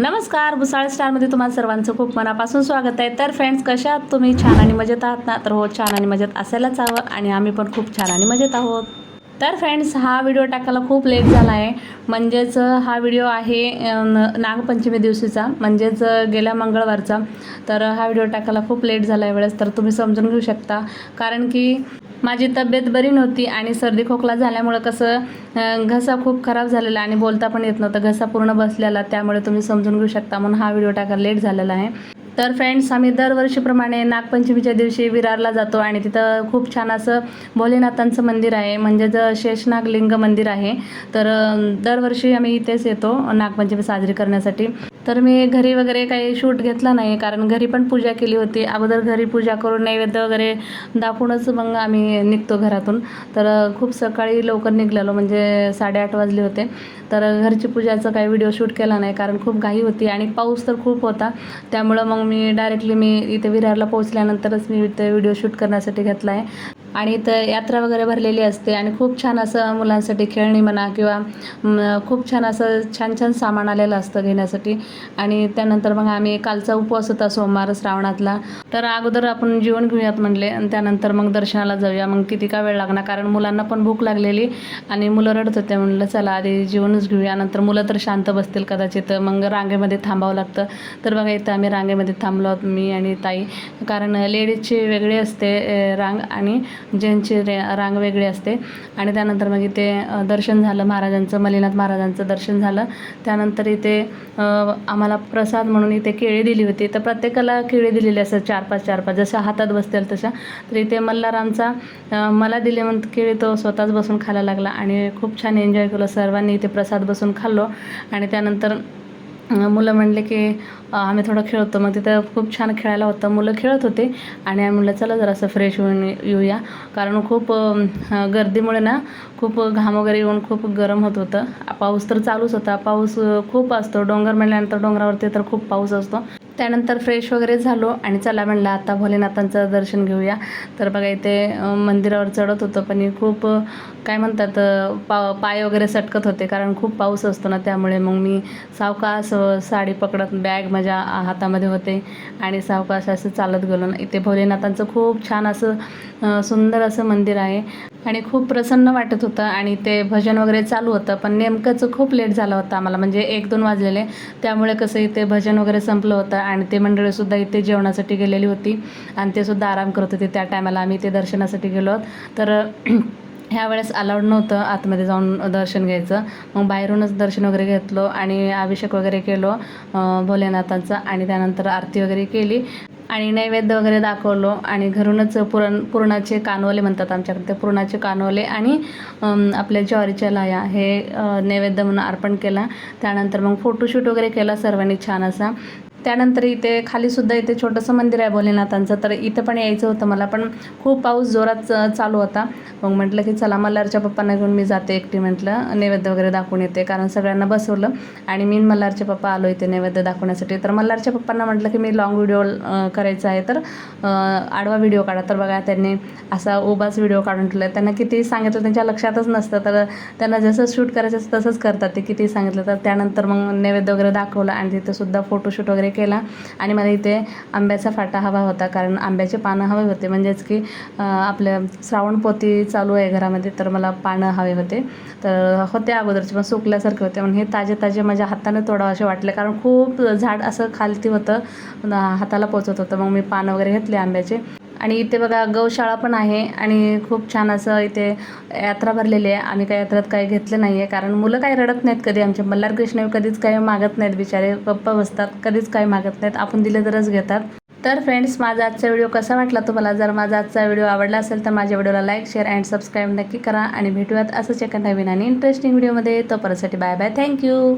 नमस्कार भुसाळ स्टारमध्ये तुम्हाला सर्वांचं खूप मनापासून स्वागत आहे. तर फ्रेंड्स कशा आहात तुम्ही? छान आणि मजेत आहात ना? तर हो छान आणि मजेत असायलाच हवं आणि आम्ही पण खूप छान आणि मजेत आहोत. तर फ्रेंड्स हा व्हिडिओ टाकायला खूप लेट झाला आहे. म्हणजेच हा व्हिडिओ आहे नागपंचमी दिवशीचा. म्हणजेच गेल्या मंगळवारचा. तर हा व्हिडिओ टाकायला खूप लेट झाला आहे वेळेस तर तुम्ही समजून घेऊ शकता. कारण की माझी तब्येत बरी नव्हती आणि सर्दी खोकला झाल्यामुळं कसं घसा खूप खराब झालेला आणि बोलता पण येत नव्हतं. घसा पूर्ण बसलेला त्यामुळे तुम्ही समजून घेऊ शकता. म्हणून हा व्हिडिओ टाकायला लेट झालेला आहे. तर फ्रेंड्स आम्ही दरवर्षीप्रमाणे नागपंचमीच्या दिवशी विरारला जातो आणि तिथं खूप छान असं भोलेनाथांचं मंदिर आहे म्हणजेच शेषनागलिंग मंदिर आहे तर दरवर्षी आम्ही इथेच येतो नागपंचमी साजरी करण्यासाठी. तर मी घरी वगैरे काही शूट घेतला नाही कारण घरी पण पूजा केली होती. अगोदर घरी पूजा करून नैवेद्य वगैरे दाखवूनच मग आम्ही निघतो घरातून. तर खूप सकाळी लवकर निघलेलो म्हणजे साडेआठ वाजले होते. तर घरची पूजाचा काही व्हिडिओ शूट केला नाही कारण खूप घाई होती आणि पाऊस तर खूप होता. त्यामुळं मग मी डायरेक्टली मी इथे विरारला पोहोचल्यानंतरच मी इथे व्हिडिओ शूट करण्यासाठी घेतला आहे आणि इथं यात्रा वगैरे भरलेली असते आणि खूप छान असं मुलांसाठी खेळणी म्हणा किंवा खूप छान असं छान छान सामान आलेलं असतं घेण्यासाठी. आणि त्यानंतर मग आम्ही कालचा उपवास होता सोमवार श्रावणातला. तर अगोदर आपण जेवण घेऊयात म्हणले आणि त्यानंतर मग दर्शनाला जाऊया. मग किती का वेळ लागणार? कारण मुलांना पण भूक लागलेली आणि मुलं रडत होते. म्हणलं चला आधी जेवणच घेऊया. नंतर मुलं तर शांत बसतील कदाचित. मग रांगेमध्ये थांबावं लागतं. तर बघा इथं आम्ही रांगेमध्ये थांबलो आहोत मी आणि ताई. कारण लेडीजची वेगळी असते रांग आणि ज्यांचे रे रांग वेगळी असते. आणि त्यानंतर मग इथे दर्शन झालं महाराजांचं मलिनाथ महाराजांचं दर्शन झालं. त्यानंतर इथे आम्हाला प्रसाद म्हणून इथे केळी दिली होती. तर प्रत्येकाला केळी दिलेली असतात चार पाच चार पाच. जशा हातात बसतील तशा. तर इथे मल्हारामचा मला दिले म्हणून केळी तो स्वतःच बसून खायला लागला. आणि खूप छान एन्जॉय केलं. सर्वांनी इथे प्रसाद बसून खाल्लो. आणि त्यानंतर मुलं म्हणले की आम्ही थोडं खेळतो. मग तिथं खूप छान खेळायला होतं. मुलं खेळत होते आणि आम्ही म्हणलं चला जरासं फ्रेश होऊन येऊया. कारण खूप गर्दीमुळे ना खूप घाम वगैरे येऊन खूप गरम होत होतं. पाऊस तर चालूच होता. पाऊस खूप असतो. डोंगर म्हणल्यानंतर डोंगरावरती तर खूप पाऊस असतो. त्यानंतर फ्रेश वगैरे झालो आणि चला म्हणलं आता भोलेनाथांचं दर्शन घेऊया. तर बघा इथे मंदिरावर चढत होतं पण खूप काय म्हणतात पा पाय वगैरे सटकत होते कारण खूप पाऊस असतो ना त्यामुळे. मग मी सावकाश साडी पकडत बॅग माझ्या हातामध्ये होते आणि सावकाश असं चालत गेलो ना. इथे भोलेनाथांचं खूप छान असं सुंदर असं मंदिर आहे. आणि खूप प्रसन्न वाटत होतं आणि ते भजन वगैरे चालू होतं पण नेमकंच खूप लेट झालं होतं आम्हाला. म्हणजे एक दोन वाजलेले. त्यामुळे कसं इथे भजन वगैरे संपलं होतं आणि ते मंडळीसुद्धा इथे जेवणासाठी गेलेली होती आणि ते सुद्धा आराम करत होते त्या टायमाला आम्ही ते दर्शनासाठी गेलो आहोत. तर ह्या वेळेस अलाउड नव्हतं आतमध्ये जाऊन दर्शन घ्यायचं. मग बाहेरूनच दर्शन वगैरे घेतलो आणि अभिषेक वगैरे केलो भोलेनाथांचा आणि त्यानंतर आरती वगैरे केली. आणि नैवेद्य वगैरे दाखवलो आणि घरूनच पुरण पुरणाचे कानवले म्हणतात आमच्याकडे ते पुरणाचे कानवले आणि आपल्या ज्वारीच्या लाया हे नैवेद्य म्हणून अर्पण केला. त्यानंतर मग फोटोशूट वगैरे केला सर्वांनी छान असा. त्यानंतर इथे खालीसुद्धा इथे छोटंसं मंदिर आहे भोलेनाथांचं तर इथं पण यायचं होतं मला पण खूप पाऊस जोरात चालू होता. मग म्हटलं की चला मल्हारच्या पप्पांना घेऊन मी जाते एकटी म्हटलं. नैवेद्य वगैरे दाखवून येते कारण सगळ्यांना बसवलं. आणि मी मल्हारचे पप्पा आलो इथे नैवेद्य दाखवण्यासाठी. तर मल्हारच्या पप्पांना म्हटलं की मी लॉंग व्हिडिओ करायचा आहे. तर आडवा व्हिडिओ काढा. तर बघा त्यांनी असा उभाच व्हिडिओ काढून ठेवला त्यांना किती सांगितलं त्यांच्या लक्षातच नसतं. तर त्यांना जसं शूट करायचं असतं तसंच करतात ते किती सांगितलं. तर त्यानंतर मग नैवेद्य वगैरे दाखवलं आणि तिथेसुद्धा फोटोशूट वगैरे केला. आणि मला इथे आंब्याचा फाटा हवा होता कारण आंब्याचे पानं हवे होते. म्हणजेच की आपल्या श्रावण श्रावणपोती चालू आहे घरामध्ये तर मला पानं हवे होते. तर होते अगोदरचे पण सुकल्यासारखे होते म्हणून हे ताजे ताजे माझ्या हाताने तोडावं असे वाटले कारण खूप झाड असं खालती होतं. हाताला पोचत होतं. मग मी पानं वगैरे घेतले आंब्याचे. आणि इथे बघा गौशाळा पण आहे आणि खूप छान असं इथे यात्रा भरलेली आहे. आम्ही काही यात्रात काही घेतलं नाही आहे कारण मुलं काही रडत नाहीत कधी. आमचे मल्हार कृष्ण कधीच काही मागत नाहीत बिचारे. पप्पा बसतात कधीच काही मागत नाहीत. आपण दिलं तरच घेतात. तर फ्रेंड्स माझा आजचा व्हिडिओ कसा वाटला तुम्हाला? जर माझा आजचा व्हिडिओ आवडला असेल तर माझ्या व्हिडिओला लाईक शेअर अँड सबस्क्राईब नक्की करा. आणि भेटूयात असंच एका नवीन आणि इंटरेस्टिंग व्हिडिओमध्ये तोपर्यंतसाठी बाय बाय थँक्यू